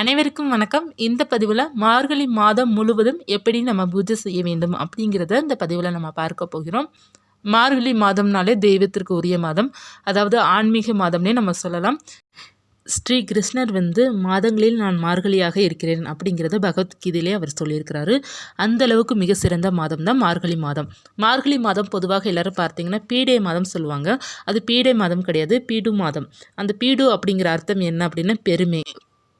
அனைவருக்கும் வணக்கம். இந்த பதிவில் மார்கழி மாதம் முழுவதும் எப்படி நம்ம பூஜை செய்ய வேண்டும் அப்படிங்கிறத இந்த பதிவில் நம்ம பார்க்க போகிறோம். மார்கழி மாதம்னாலே தெய்வத்திற்கு உரிய மாதம். அதாவது ஆன்மீக மாதம்னே நம்ம சொல்லலாம். ஸ்ரீ கிருஷ்ணர் வந்து மாதங்களில் நான் மார்கழியாக இருக்கிறேன் அப்படிங்கிறத பகவத்கீதையிலே அவர் சொல்லியிருக்கிறாரு. அந்த அளவுக்கு மிக சிறந்த மாதம் தான் மார்கழி மாதம். மார்கழி மாதம் பொதுவாக எல்லாரும் பார்த்தீங்கன்னா பீடை மாதம் சொல்லுவாங்க. அது பீடை மாதம் கிடையாது பீடு மாதம். அந்த பீடு அப்படிங்கிற அர்த்தம் என்ன அப்படின்னா பெருமை.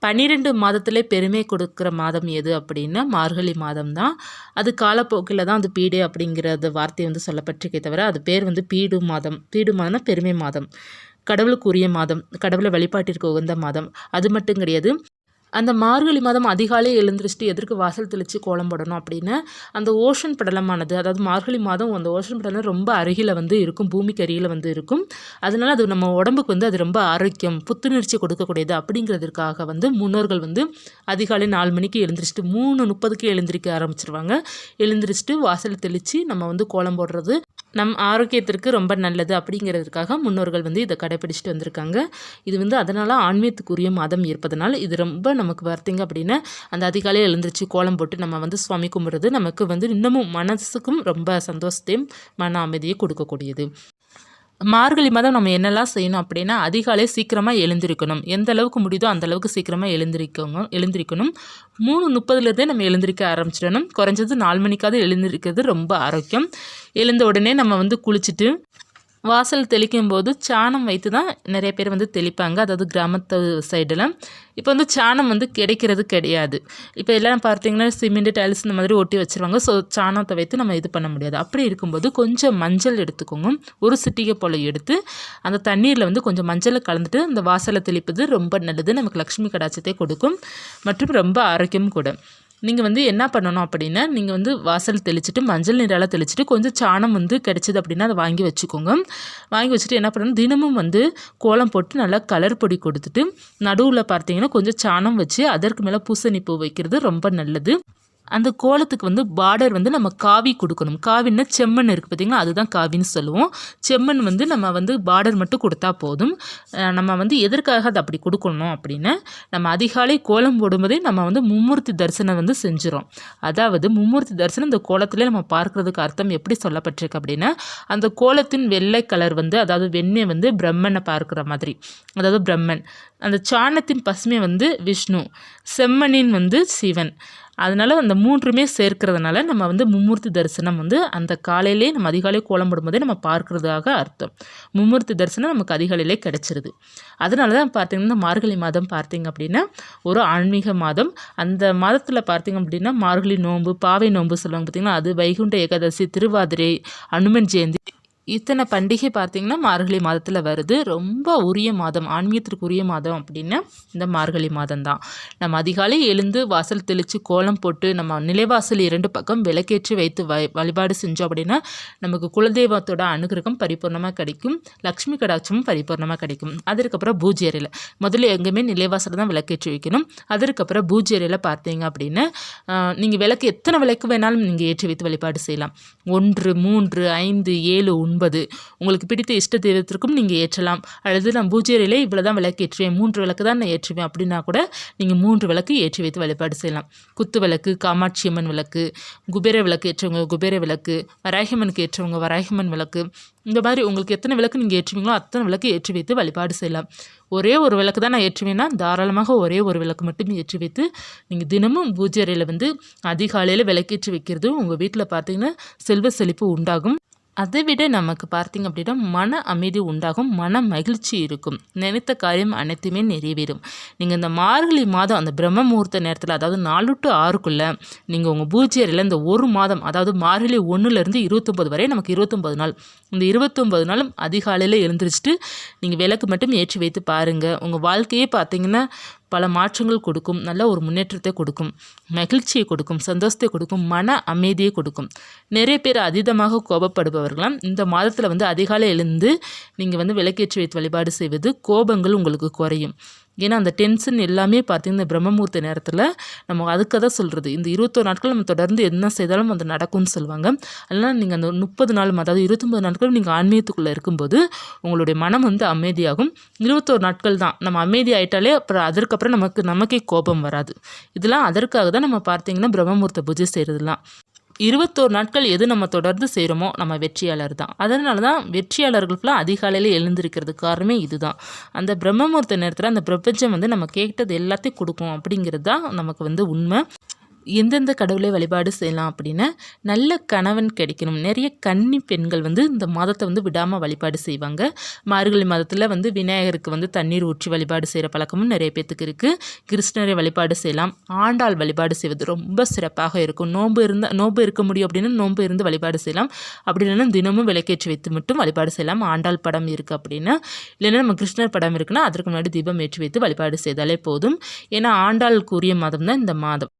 பன்னிரெண்டு மாதத்திலே பெருமை கொடுக்குற மாதம் எது அப்படின்னா மார்கழி மாதம் தான் அது காலப்போக்கில் தான் அந்த பீடு அப்படிங்கிறது வார்த்தை வந்து சொல்லப்பட்டிருக்கே தவிர அது பேர் வந்து பீடு மாதம். பீடு மாதம்னா பெருமை மாதம். கடவுளுக்குரிய மாதம். கடவுளை வழிபாட்டிற்கு உகந்த மாதம். அது மட்டும் கிடையாது. அந்த மார்கழி மாதம் அதிகாலை எழுந்திரிச்சிட்டு எதற்கு வாசல் தெளித்து கோலம் போடணும் அப்படின்னு அந்த ஓஷன் படலமானது அதாவது மார்கழி மாதம் அந்த ஓஷன் படலம் ரொம்ப அருகில் வந்து இருக்கும் பூமிக்கு அருகில் வந்து இருக்கும். அதனால் அது நம்ம உடம்புக்கு வந்து அது ரொம்ப ஆரோக்கியம் புத்துணர்ச்சி கொடுக்கக்கூடியது அப்படிங்கிறதுக்காக வந்து முன்னோர்கள் வந்து அதிகாலை நாலு மணிக்கு எழுந்திரிச்சிட்டு மூணு முப்பதுக்கு எழுந்திரிக்க ஆரம்பிச்சிருவாங்க. எழுந்திரிச்சிட்டு வாசல் தெளித்து நம்ம வந்து கோலம் போடுறது நம் ஆரோக்கியத்திற்கு ரொம்ப நல்லது அப்படிங்கிறதுக்காக முன்னோர்கள் வந்து இதை கடைப்பிடிச்சிட்டு வந்திருக்காங்க. இது வந்து அதனால் ஆன்மீகத்துக்குரிய மாதம் இருப்பதனால் இது ரொம்ப நமக்கு பார்த்திங்க அப்படின்னா அந்த அதிகாலையில் எழுந்திரிச்சு கோலம் போட்டு நம்ம வந்து சுவாமி கும்பிட்றது நமக்கு வந்து இன்னமும் மனசுக்கும் ரொம்ப சந்தோஷத்தையும் மன அமைதியை கொடுக்கக்கூடியது. மார்கழி மாதம் நம்ம என்னெல்லாம் செய்யணும் அப்படின்னா அதிகாலை சீக்கிரமாக எழுந்திருக்கணும். எந்த அளவுக்கு முடியுதோ அந்த அளவுக்கு சீக்கிரமாக எழுந்திருக்கணும் எழுந்திருக்கணும். மூணு முப்பதுலேருந்தே நம்ம எழுந்திருக்க ஆரம்பிச்சிடணும். குறைஞ்சது நாலு மணிக்காவது எழுந்திருக்கிறது ரொம்ப ஆரோக்கியம். எழுந்த உடனே நம்ம வந்து குளிச்சுட்டு வாசல் தெளிக்கும் போது சாணம் வைத்து தான் நிறைய பேர் வந்து தெளிப்பாங்க அதாவது கிராமத்து சைடில் இப்போ வந்து சாணம் வந்து கிடைக்கிறது கிடையாது. இப்போ எல்லாம் பார்த்தீங்கன்னா சிமெண்ட் டைல்ஸ் இந்த மாதிரி ஒட்டி வச்சுருவாங்க. ஸோ சாணத்தை வைத்து நம்ம இது பண்ண முடியாது. அப்படி இருக்கும்போது கொஞ்சம் மஞ்சள் எடுத்துக்கோங்க. ஒரு சிட்டிகை போல் எடுத்து அந்த தண்ணீரில் வந்து கொஞ்சம் மஞ்சளை கலந்துட்டு அந்த வாசலை தெளிப்பது ரொம்ப நல்லது. நமக்கு லக்ஷ்மி கடாச்சத்தை கொடுக்கும். மற்றும் ரொம்ப ஆரோக்கியம் கூட. நீங்கள் வந்து என்ன பண்ணணும் அப்படின்னா நீங்கள் வந்து வாசல் தெளிச்சுட்டு மஞ்சள் நீரால் தெளிச்சுட்டு கொஞ்சம் சாணம் வந்து கிடச்சிது அப்படின்னா அதை வாங்கி வச்சுக்கோங்க. வாங்கி வச்சுட்டு என்ன பண்ணணும் தினமும் வந்து கோலம் போட்டு நல்லா கலர் பொடி கொடுத்துட்டு நடுவில் பார்த்தீங்கன்னா கொஞ்சம் சாணம் வச்சு அதற்கு மேலே பூசணி பூ வைக்கிறது ரொம்ப நல்லது. அந்த கோலத்துக்கு வந்து பார்டர் வந்து நம்ம காவி கொடுக்கணும். காவின்னா செம்மண் இருக்குது பார்த்திங்கன்னா அதுதான் காவின்னு சொல்லுவோம். செம்மண் வந்து நம்ம வந்து பார்டர் மட்டும் கொடுத்தா போதும். நம்ம வந்து எதற்காக அதை அப்படி கொடுக்கணும் அப்படின்னு நம்ம அதிகாலை கோலம் போடும்போதே நம்ம வந்து மும்மூர்த்தி தரிசனம் வந்து செஞ்சிடும் அதாவது மும்மூர்த்தி தரிசனம் இந்த கோலத்தில் நம்ம பார்க்குறதுக்கு அர்த்தம் எப்படி சொல்லப்பட்டிருக்கு அப்படின்னா அந்த கோலத்தின் வெள்ளை கலர் வந்து அதாவது வெண்ணெய் வந்து பிரம்மனை பார்க்குற மாதிரி. அதாவது பிரம்மன். அந்த சாணத்தின் பசுமை வந்து விஷ்ணு. செம்மனின் வந்து சிவன். அதனால் அந்த மூன்றுமே சேர்க்கிறதுனால நம்ம வந்து மும்மூர்த்தி தரிசனம் வந்து அந்த காலையிலே நம்ம அதிகாலை கோலம் போடும்போதே நம்ம பார்க்குறதாக அர்த்தம். மும்மூர்த்தி தரிசனம் நமக்கு அதிகாலையிலே கிடச்சிருது. அதனால தான் பார்த்திங்கன்னா மார்கழி மாதம் பார்த்திங்க அப்படின்னா ஒரு ஆன்மீக மாதம். அந்த மாதத்தில் பார்த்திங்க அப்படின்னா மார்கழி நோன்பு பாவை நோன்பு சொல்லுவாங்க பார்த்திங்கன்னா அது வைகுண்ட ஏகாதசி திருவாதிரை அனுமன் ஜெயந்தி இத்தனை பண்டிகை பார்த்திங்கன்னா மார்கழி மாதத்தில் வருது. ரொம்ப உரிய மாதம் ஆன்மீகத்திற்கு உரிய மாதம் அப்படின்னா இந்த மார்கழி மாதம் தான் நம்ம அதிகாலை எழுந்து வாசல் தெளித்து கோலம் போட்டு நம்ம நிலைவாசல் இரண்டு பக்கம் விளக்கேற்றி வைத்து வழிபாடு செஞ்சோம் அப்படின்னா நமக்கு குலதெய்வத்தோட அனுகிரகம் பரிபூர்ணமாக கிடைக்கும். லக்ஷ்மி கடாட்சமும் பரிபூர்ணமாக கிடைக்கும். அதற்கப்புறம் பூஜை அறையில். முதல்ல எங்கேயுமே நிலைவாசல் தான் விளக்கேற்றி வைக்கணும். அதற்கப்புறம் பூஜை அறையில் பார்த்தீங்க அப்படின்னா நீங்கள் விளக்கு எத்தனை விளக்கு வேணாலும் நீங்கள் ஏற்றி வைத்து வழிபாடு செய்யலாம். ஒன்று மூன்று ஐந்து ஏழு ஒன்று ஒன்பது. உங்களுக்கு பிடித்த இஷ்ட தெய்வத்திற்கும் நீங்கள் ஏற்றலாம். அல்லது நான் பூஜையிலே இவ்வளோ தான் விளக்கு ஏற்றுவேன். மூன்று விளக்கு தான் நான் ஏற்றுவேன். அப்படின்னா கூட நீங்கள் மூன்று விளக்கு ஏற்றி வைத்து வழிபாடு செய்யலாம். குத்து விளக்கு காமாட்சி அம்மன் விளக்கு குபேர விளக்கு ஏற்றவங்க குபேர விளக்கு வராகிமனுக்கு ஏற்றவங்க வராகிமன் விளக்கு. இந்த மாதிரி உங்களுக்கு எத்தனை விளக்கு நீங்கள் ஏற்றுவீங்களோ அத்தனை விளக்கு ஏற்றி வைத்து வழிபாடு செய்யலாம். ஒரே ஒரு விளக்கு தான் நான் ஏற்றுவேன்னா தாராளமாக ஒரே ஒரு விளக்கு மட்டும் ஏற்றி வைத்து நீங்கள் தினமும் பூஜை அறையில் வந்து அதிகாலையில் விளக்கேற்றி வைக்கிறது உங்கள் வீட்டில் பார்த்தீங்கன்னா செல்வ செழிப்பு உண்டாகும். அதை விட நமக்கு பார்த்திங்க அப்படின்னா மன அமைதி உண்டாகும் மன மகிழ்ச்சி இருக்கும். நினைத்த காரியம் அனைத்துமே நிறைவேறும். நீங்கள் இந்த மார்கழி மாதம் அந்த பிரம்ம முகூர்த்த நேரத்தில் அதாவது நாலு டு ஆறுக்குள்ளே நீங்கள் உங்கள் பூஜை அறையில் இந்த ஒரு மாதம் அதாவது மார்கழி ஒன்றுலேருந்து இருபத்தொம்பது வரை நமக்கு இருபத்தொம்பது நாள். இந்த இருபத்தொம்பது நாளும் அதிகாலையில் எழுந்திரிச்சிட்டு நீங்கள் விளக்கு மட்டும் ஏற்றி வைத்து பாருங்கள் உங்கள் வாழ்க்கையே பார்த்தீங்கன்னா பல மாற்றங்கள் கொடுக்கும் நல்ல ஒரு முன்னேற்றத்தை கொடுக்கும் மகிழ்ச்சியை கொடுக்கும் சந்தோஷத்தை கொடுக்கும் மன அமைதியை கொடுக்கும். நிறைய பேர் அதீதமாக கோபப்படுபவர்களாம். இந்த மாதத்தில் வந்து அதிகாலை எழுந்து நீங்கள் வந்து விளக்கேற்றி வைத்து வழிபாடு செய்வது கோபங்கள் உங்களுக்கு குறையும். ஏன்னா அந்த டென்ஷன் எல்லாமே பார்த்திங்கன்னா பிரம்மமூர்த்தி பிரம்மமுகூர்த்த நேரத்தில் நம்ம அதுக்காக தான் சொல்கிறது இந்த இருபத்தோரு நாட்கள் நம்ம தொடர்ந்து என்ன செய்தாலும் அது நடக்கும்னு சொல்லுவாங்க. அதனால் நீங்கள் அந்த முப்பது நாள் அதாவது இருபத்தொம்பது நாட்கள் நீங்கள் ஆன்மீகத்துக்குள்ளே இருக்கும்போது உங்களுடைய மனம் வந்து அமைதியாகும். இருபத்தோரு நாட்கள் தான். நம்ம அமைதி ஆயிட்டாலே அப்புறம் அதற்கப்புறம் நமக்கு நமக்கே கோபம் வராது. இதெல்லாம் அதற்காக தான் நம்ம பார்த்தீங்கன்னா பிரம்மமுகூர்த்த பூஜை செய்கிறதுலாம் இருபத்தோரு நாட்கள் எது நம்ம தொடர்ந்து செய்கிறோமோ நம்ம வெற்றியாளர் தான். அதனால தான் வெற்றியாளர்களுக்குலாம் அதிகாலையில் எழுந்திருக்கிறது காரணமே இதுதான். அந்த பிரம்மமுகூர்த்த நேரத்தில் அந்த பிரபஞ்சம் வந்து நம்ம கேட்டது எல்லாத்தையும் கொடுக்கும் அப்படிங்கிறது தான் நமக்கு வந்து உண்மை. எந்தெந்த கடவுளை வழிபாடு செய்யலாம் அப்படின்னா நல்ல கணவன் கிடைக்கணும். நிறைய கன்னி பெண்கள் வந்து இந்த மாதத்தை வந்து விடாமல் வழிபாடு செய்வாங்க. மார்கழி மாதத்தில் வந்து விநாயகருக்கு வந்து தண்ணீர் ஊற்றி வழிபாடு செய்கிற பழக்கமும் நிறைய பேத்துக்கு இருக்குது கிருஷ்ணரை வழிபாடு செய்யலாம். ஆண்டாள் வழிபாடு செய்வது ரொம்ப சிறப்பாக இருக்கும். நோன்பு இருந்தால் நோன்பு இருக்க முடியும் அப்படின்னா நோன்பு இருந்து வழிபாடு செய்யலாம். அப்படி இல்லைன்னா தினமும் விளக்கேற்றி வைத்து மட்டும் வழிபாடு செய்யலாம். ஆண்டாள் படம் இருக்குது அப்படின்னா இல்லைன்னா நம்ம கிருஷ்ணர் படம் இருக்குன்னா அதற்கு முன்னாடி தீபம் ஏற்றி வைத்து வழிபாடு செய்தாலே போதும். ஏன்னா கூறிய மாதம் தான் இந்த மாதம்.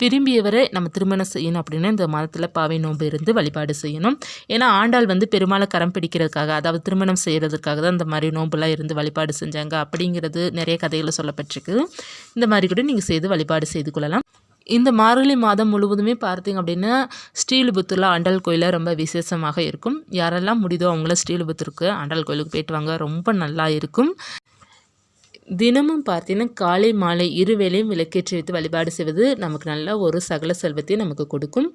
விரும்பியவரை நம்ம திருமணம் செய்யணும் அப்படின்னா இந்த மாதத்தில் பாவை நோன்பு இருந்து வழிபாடு செய்யணும். ஏன்னா ஆண்டாள் வந்து பெருமாளை கரம் பிடிக்கிறதுக்காக அதாவது திருமணம் செய்கிறதுக்காக தான் இந்த மாதிரி நோன்புலாம் இருந்து வழிபாடு செஞ்சாங்க அப்படிங்கிறது நிறைய கதைகளில் சொல்லப்பட்டிருக்கு. இந்த மாதிரி கூட நீங்கள் செய்து வழிபாடு செய்து கொள்ளலாம். இந்த மார்கழி மாதம் முழுவதுமே பார்த்தீங்க அப்படின்னா ஸ்ரீலிபுத்தூரில் ஆண்டாள் கோயிலில் ரொம்ப விசேஷமாக இருக்கும். யாரெல்லாம் முடியுதோ அவங்கள ஸ்ரீலிபுத்தூருக்கு ஆண்டாள் கோயிலுக்கு போயிட்டு வாங்க. ரொம்ப நல்லா இருக்கும். தினமும் பார்த்தீங்கன்னா காலை மாலை இருவேளையும் விளக்கேற்றி வைத்து வழிபாடு செய்வது நமக்கு நல்ல ஒரு சகல செல்வத்தையும் நமக்கு கொடுக்கும்.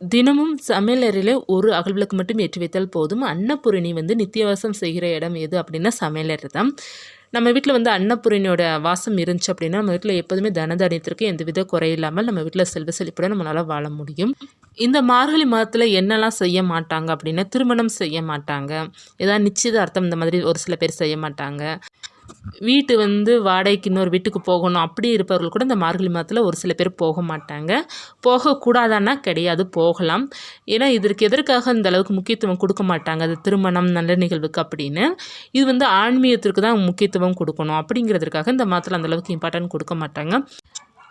தினமும் சமையலறையில் ஒரு அகல்விளக்கு மட்டும் ஏற்றி வைத்தால் போதும். அன்னபூரணி வந்து நித்தியவாசம் செய்கிற இடம் எது அப்படின்னா சமையலறை தான். நம்ம வீட்டில் வந்து அன்னபூரணியோட வாசம் இருந்துச்சு அப்படின்னா நம்ம வீட்டில் எப்போதுமே தனதானியத்திற்கு எந்த வித குறையில்லாமல் நம்ம வீட்டில் செல்வ செழிப்புடன் நம்மளால் வாழ முடியும். இந்த மார்கழி மாதத்தில் என்னெல்லாம் செய்ய மாட்டாங்க அப்படின்னா திருமணம் செய்ய மாட்டாங்க. ஏதாவது நிச்சயதார்த்தம் இந்த மாதிரி ஒரு சில பேர் செய்ய மாட்டாங்க. வீட்டு வந்து வாடகைக்கு இன்னொரு வீட்டுக்கு போகணும் அப்படி இருப்பவர்கள் கூட இந்த மார்கழி மாதத்தில் ஒரு சில பேர் போக மாட்டாங்க. போகக்கூடாதான்னா கிடையாது போகலாம். ஏன்னா இதற்கு எதற்காக இந்த அளவுக்கு முக்கியத்துவம் கொடுக்க மாட்டாங்க? அது திருமணம் நல்ல நிகழ்வுக்கு அப்படின்னு. இது வந்து ஆன்மீகத்திற்கு தான் முக்கியத்துவம் கொடுக்கணும். அப்படிங்கிறதுக்காக இந்த மாதத்தில் அந்தளவுக்கு இம்பார்ட்டன்ட் கொடுக்க மாட்டாங்க.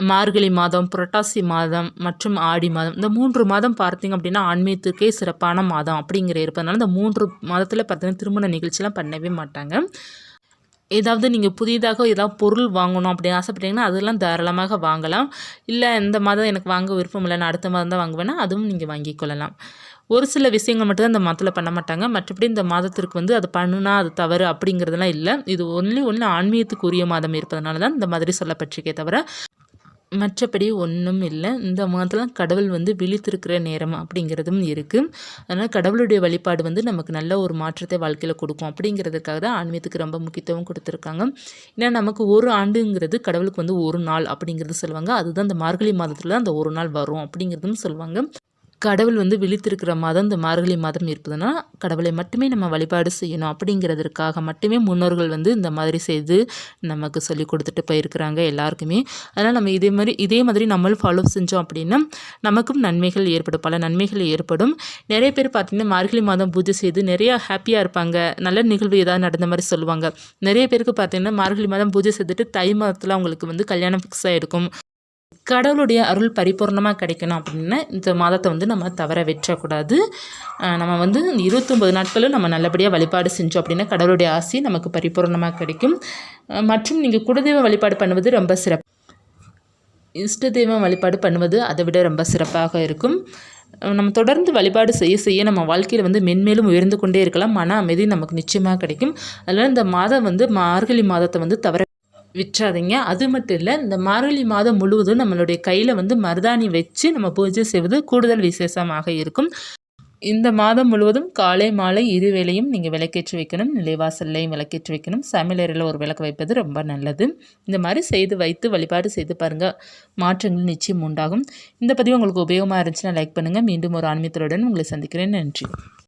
மார்கழி மாதம் புரட்டாசி மாதம் மற்றும் ஆடி மாதம் இந்த மூன்று மாதம் பார்த்திங்க அப்படின்னா ஆன்மீகத்துக்கே சிறப்பான மாதம் அப்படிங்கிற இருப்பதனால இந்த மூன்று மாதத்தில் பார்த்திங்கன்னா திருமண நிகழ்ச்சிலாம் பண்ணவே மாட்டாங்க. ஏதாவது நீங்கள் புதிதாக ஏதாவது பொருள் வாங்கணும் அப்படின்னு ஆசைப்பட்டீங்கன்னா அதெல்லாம் தாராளமாக வாங்கலாம். இல்லை இந்த மாதம் எனக்கு வாங்க விருப்பம் இல்லை நான் அடுத்த மாதம் தான் வாங்குவேன்னா அதுவும் நீங்கள் வாங்கிக் கொள்ளலாம். ஒரு சில விஷயங்கள் மட்டும்தான் இந்த மாதத்தில் பண்ண மாட்டாங்க. மற்றபடி இந்த மாதத்திற்கு வந்து அது பண்ணுனா அது தவறு அப்படிங்கிறதுலாம் இல்லை. இது ஒன்லி ஒன்று ஆன்மீகத்துக்கு உரிய மாதம் இருப்பதனால தான் இந்த மாதிரி சொல்லப்பட்டிருக்கே தவிர மற்றபடி ஒன்றும் இல்லை. இந்த மாதத்தில் கடவுள் வந்து விழித்திருக்கிற நேரம் அப்படிங்கிறதும் இருக்குது அதனால் கடவுளுடைய வழிபாடு வந்து நமக்கு நல்ல ஒரு மாற்றத்தை வாழ்க்கையில் கொடுக்கும். அப்படிங்கிறதுக்காக தான் ஆன்மீகத்துக்கு ரொம்ப முக்கியத்துவம் கொடுத்துருக்காங்க. ஏன்னா நமக்கு ஒரு ஆண்டுங்கிறது கடவுளுக்கு வந்து ஒரு நாள் அப்படிங்கிறது சொல்லுவாங்க. அதுதான் அந்த மார்கழி மாதத்தில் தான் அந்த ஒரு நாள் வரும் அப்படிங்கிறதும் சொல்லுவாங்க. கடவுள் வந்து விழித்திருக்கிற மாதம் இந்த மார்கழி மாதம் இருப்பதுன்னா கடவுளை மட்டுமே நம்ம வழிபாடு செய்யணும் அப்படிங்கிறதுக்காக மட்டுமே முன்னோர்கள் வந்து இந்த மாதிரி செய்து நமக்கு சொல்லி கொடுத்துட்டு போயிருக்கிறாங்க எல்லாருக்குமே. அதனால் நம்ம இதே மாதிரி இதே மாதிரி நம்மளும் ஃபாலோ செஞ்சோம் அப்படின்னா நமக்கும் நன்மைகள் ஏற்படும் பல நன்மைகள் ஏற்படும். நிறைய பேர் பார்த்திங்கன்னா மார்கழி மாதம் பூஜை செய்து நிறையா ஹாப்பியாக இருப்பாங்க. நல்ல நிகழ்வு ஏதாவது நடந்த மாதிரி சொல்லுவாங்க. நிறைய பேருக்கு பார்த்திங்கன்னா மார்கழி மாதம் பூஜை செய்துட்டு தை மாதத்தில் அவங்களுக்கு வந்து கல்யாணம் ஃபிக்ஸ் ஆகிருக்கும் கடவுளுடைய அருள் பரிபூர்ணமாக கிடைக்கணும் அப்படின்னா இந்த மாதத்தை வந்து நம்ம தவற வெற்றக்கூடாது நம்ம வந்து இருபத்தொம்பது நாட்களும் நம்ம நல்லபடியாக வழிபாடு செஞ்சோம் அப்படின்னா கடவுளுடைய ஆசி நமக்கு பரிபூர்ணமாக கிடைக்கும். மற்றும் நீங்கள் குலதெய்வ வழிபாடு பண்ணுவது ரொம்ப சிறப்பு. இஷ்ட தெய்வம் வழிபாடு பண்ணுவது அதை விட ரொம்ப சிறப்பாக இருக்கும். நம்ம தொடர்ந்து வழிபாடு செய்ய செய்ய நம்ம வாழ்க்கையில் வந்து மென்மேலும் உயர்ந்து கொண்டே இருக்கலாம். மன அமைதி நமக்கு நிச்சயமாக கிடைக்கும். அதனால் இந்த மாதம் வந்து மார்கழி மாதத்தை வந்து தவற விற்றாதீங்க. அது மட்டும் இல்லை இந்த மார்கழி மாதம் முழுவதும் நம்மளுடைய கையில் வந்து மருதாணி வச்சு நம்ம பூஜை செய்வது கூடுதல் விசேஷமாக இருக்கும். இந்த மாதம் முழுவதும் காலை மாலை இரு வேளையும் நீங்கள் விளக்கேற்றி வைக்கணும். நிலைவாசல்லையும் விளக்கேற்றி வைக்கணும். சமையலறையில் ஒரு விளக்கு வைப்பது ரொம்ப நல்லது. இந்த மாதிரி செய்து வைத்து வழிபாடு செய்து பாருங்கள் மாற்றங்கள் நிச்சயம் உண்டாகும். இந்த பதிவு உங்களுக்கு உபயோகமாக இருந்துச்சுன்னா லைக் பண்ணுங்கள் மீண்டும் ஒரு ஆன்மீகத்துடன் உங்களை சந்திக்கிறேன். நன்றி.